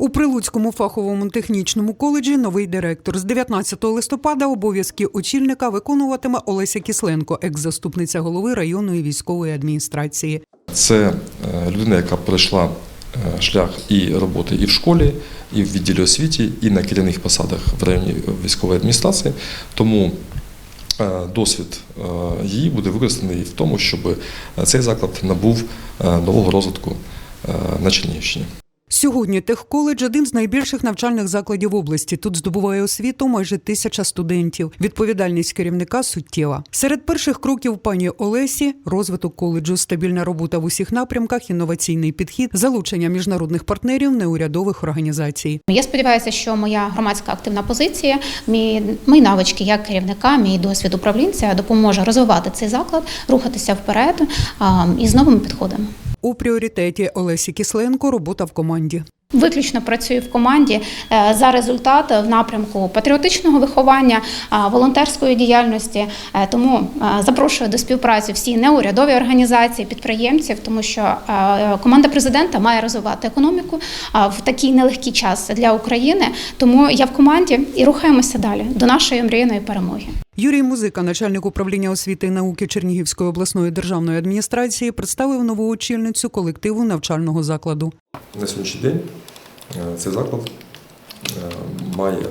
У Прилуцькому фаховому технічному коледжі новий директор з 19 листопада обов'язки очільника виконуватиме Олеся Кисленко, екс-заступниця голови районної військової адміністрації. Це е, людина, яка пройшла е, шлях і роботи і в школі, і в відділі освіті, і на керівних посадах в районі військової адміністрації. Тому е, досвід е, її буде використаний в тому, щоб цей заклад набув е, нового розвитку е, на Чернігівщині. Сьогодні техколедж один з найбільших навчальних закладів області. Тут здобуває освіту майже тисяча студентів. Відповідальність керівника суттєва. Серед перших кроків пані Олесі розвиток коледжу, стабільна робота в усіх напрямках, інноваційний підхід, залучення міжнародних партнерів, неурядових організацій. Я сподіваюся, що моя громадська активна позиція, мій, мої навички як керівника, мій досвід управлінця допоможе розвивати цей заклад, рухатися вперед а, і з новими підходами. У пріоритеті Олесі Кісленко робота в команді. Виключно працюю в команді е, за результат в напрямку патріотичного виховання, волонтерської діяльності. Е, Тому е, запрошую до співпраці всі неурядові організації, підприємців, тому що е, команда президента має розвивати економіку в такий нелегкий час для України. Тому я в команді і рухаємося далі до нашої мрійної перемоги. Юрій Музика, начальник управління освіти і науки Чернігівської обласної державної адміністрації, представив нову очільницю колективу навчального закладу. На сьогоднішній день е, цей заклад е, має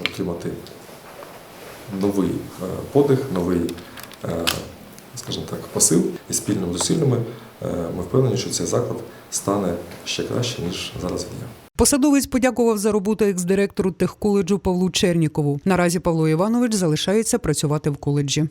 отримати новий е, подих, новий, е, скажімо так, посил і спільними зусиллями е, ми впевнені, що цей заклад стане ще краще, ніж зараз він є. Посадовець подякував за роботу екс-директору техколеджу Павлу Чернікову. Наразі Павло Іванович залишається працювати в коледжі.